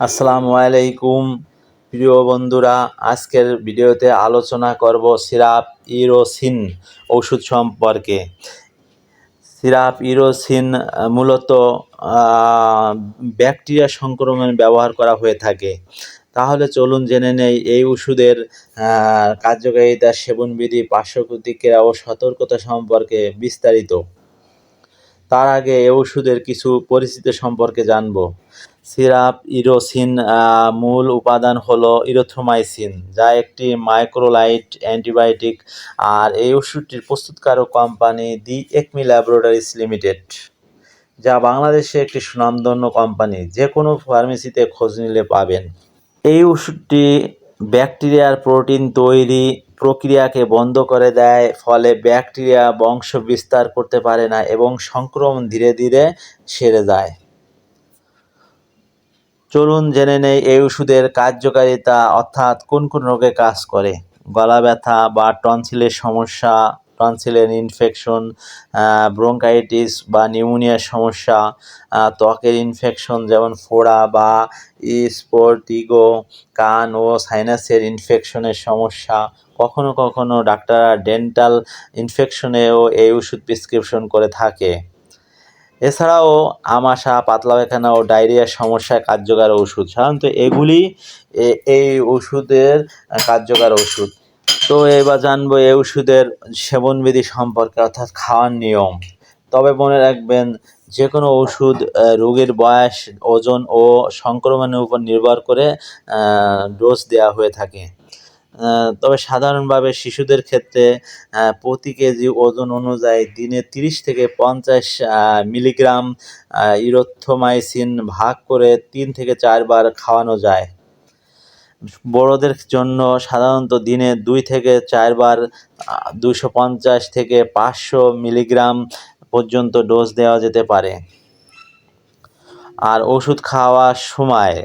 আসসালামু আলাইকুম। প্রিয় বন্ধুরা, আজকের ভিডিওতে আলোচনা করব সিরাপ ইরোসিন ওষুধ সম্পর্কে। সিরাপ ইরোসিন মূলত ব্যাকটেরিয়া সংক্রমণে ব্যবহার করা হয়ে থাকে। তাহলে চলুন জেনে নেই, এই ওষুধের কার্যকারিতা, সেবনবিধি পার্শ্ব প্রতিক্রিয়া ও সতর্কতা সম্পর্কে বিস্তারিত। তার আগে এই ওষুধের কিছু পরিচিতি সম্পর্কে জানব। সিরাপ, ইরোসিন মূল উপাদান হলো ইরোথ্রোমাইসিন, যা একটি মাইক্রোলাইট অ্যান্টিবায়োটিক, আর এই ওষুধটির প্রস্তুতকারক company the Acme laboratories limited, যা বাংলাদেশে একটি সুনামধন্য কোম্পানি, যে কোনো ফার্মেসিতে খোঁজ নিলে পাবেন। এই ওষুধটি ব্যাকটেরিয়ার প্রোটিন তৈরি প্রক্রিয়াকে বন্ধ করে দেয়, ফলে ব্যাকটেরিয়া বংশ বিস্তার করতে পারে না এবং সংক্রমণ ধীরে ধীরে সেরে যায়। চলুন জেনে নেই এই ওষুধের কার্যকারিতা, অর্থাৎ কোন কোন রোগে কাজ করে। গলা ব্যথা বা টনসিলের সমস্যা টনসিলের ইনফেকশন ব্রঙ্কাইটিস বা নিউমোনিয়ার সমস্যা ত্বকের ইনফেকশন যেমন ফোড়া বা স্পোর্টিগো কান ও সাইনাসের ইনফেকশনের সমস্যা। কখনো কখনো ডাক্তাররা ডেন্টাল ইনফেকশনেও এই ওষুধ প্রেসক্রিপশন করে থাকে। এছাড়াও আমাশা পাতলা পায়খানা ও ডায়রিয়ার সমস্যায় কার্যকর ওষুধ। সাধারণত এগুলি এই ওষুধের কার্যকর ওষুধ। তো এবার জানব এই ওষুধের সেবনবিধি সম্পর্কে, অর্থাৎ খাওয়ার নিয়ম। তবে মনে রাখবেন যে কোনো ওষুধ রোগীর বয়স, ওজন ও সংক্রমণের উপর নির্ভর করে ডোজ দেওয়া হয়ে থাকে। তবে সাধারণভাবে শিশুদের ক্ষেত্রে প্রতি কেজি ওজন অনুযায়ী দিনে তিরিশ থেকে পঞ্চাশ মিলিগ্রাম ইরোথ্রোমাইসিন ভাগ করে তিন থেকে চারবার খাওয়ানো যায়। বড়দের জন্য সাধারণত দিনে দুই থেকে চারবার দুশো পঞ্চাশ থেকে পাঁচশো মিলিগ্রাম পর্যন্ত ডোজ দেওয়া যেতে পারে। আর ওষুধ খাওয়ার সময়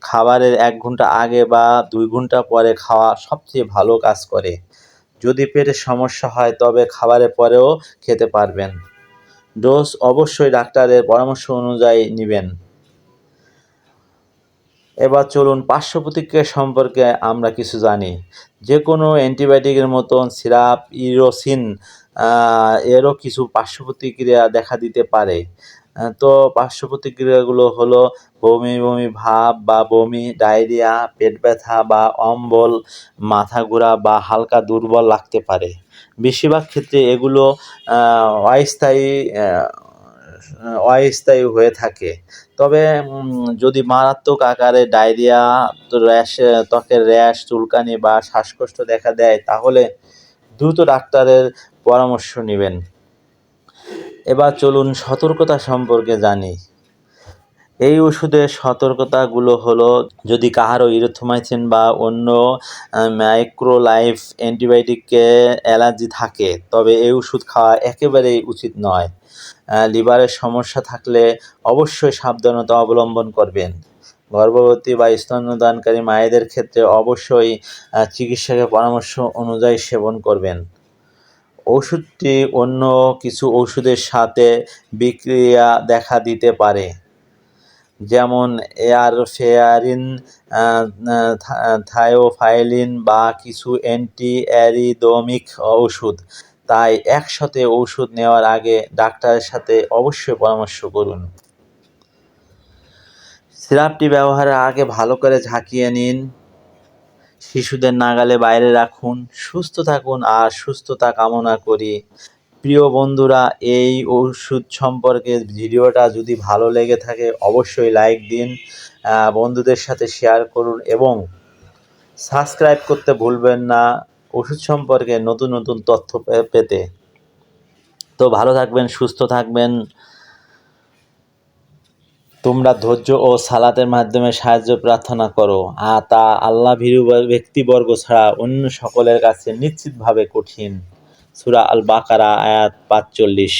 খাবারের এক ঘণ্টা আগে বা দুই ঘণ্টা পরে খাওয়া সবচেয়ে ভালো কাজ করে। যদি পেটের সমস্যা হয়, তবে খাবারের পরেও খেতে পারবেন। ডোজ অবশ্যই ডাক্তারের পরামর্শ অনুযায়ী নেবেন। এবার চলুন পার্শ্ব প্রতিক্রিয়া সম্পর্কে আমরা কিছু জানি। যে কোনো অ্যান্টিবায়োটিকের মতন সিরাপ, ইরোসিন এরও কিছু পার্শ্ব প্রতিক্রিয়া দেখা দিতে পারে। তো পার্শ্ব প্রতিক্রিয়াগুলো হলো বমি বমি ভাব বা বমি, ডায়রিয়া, পেট ব্যথা বা অম্বল, মাথা ঘোরা বা হালকা দুর্বল লাগতে পারে। বেশিরভাগ ক্ষেত্রে এগুলো অস্থায়ী অস্থায়ী হয়ে থাকে। তবে যদি মারাত্মক আকারে ডায়রিয়া, র্যাশ, ত্বকের র্যাশ, চুলকানি বা শ্বাসকষ্ট দেখা দেয়, তাহলে দ্রুত ডাক্তারের পরামর্শ নেবেন। এবার চলুন সতর্কতা সম্পর্কে জানি। এই ওষুধের সতর্কতাগুলো হলো, যদি কাহারও ইরোথোমাইসিন বা অন্য মাইক্রোলাইফ অ্যান্টিবায়োটিককে অ্যালার্জি থাকে, তবে এই ওষুধ খাওয়া একেবারেই উচিত নয়। লিভারের সমস্যা থাকলে অবশ্যই সাবধানতা অবলম্বন করবেন। গর্ভবতী বা স্তন্যদানকারী মায়েদের ক্ষেত্রে অবশ্যই চিকিৎসকের পরামর্শ অনুযায়ী সেবন করবেন। ওষুধটি অন্য কিছু ওষুধের সাথে বিক্রিয়া দেখা দিতে পারে। যেমন এয়ারফেয়ারিন থায়োফাইলিন বা কিছু অ্যান্টি অ্যারিদমিক ওষুধ তাই একসাথে ওষুধ নেওয়ার আগে ডাক্তারের সাথে অবশ্যই পরামর্শ করুন। সিরাপটি ব্যবহারের আগে ভালো করে ঝাঁকিয়ে নিন। শিশুদের নাগালে বাইরে রাখুন। সুস্থ থাকুন আর সুস্থতা কামনা করি। প্রিয় বন্ধুরা, এই ওষুধ সম্পর্কে ভিডিওটা যদি ভালো লেগে থাকে, অবশ্যই লাইক দিন বন্ধুদের সাথে শেয়ার করুন এবং সাবস্ক্রাইব করতে ভুলবেন না ওষুধ সম্পর্কে নতুন নতুন তথ্য পেতে। তো ভালো থাকবেন, সুস্থ থাকবেন। তোমরা ধৈর্য ও সালাতের মাধ্যমে সাহায্য প্রার্থনা করো। আর তা আল্লাহ ভীরু ব্যক্তিবর্গ ছাড়া অন্য সকলের কাছে নিশ্চিতভাবে কঠিন। সূরা আল বাকারা আয়াত পাঁচচল্লিশ।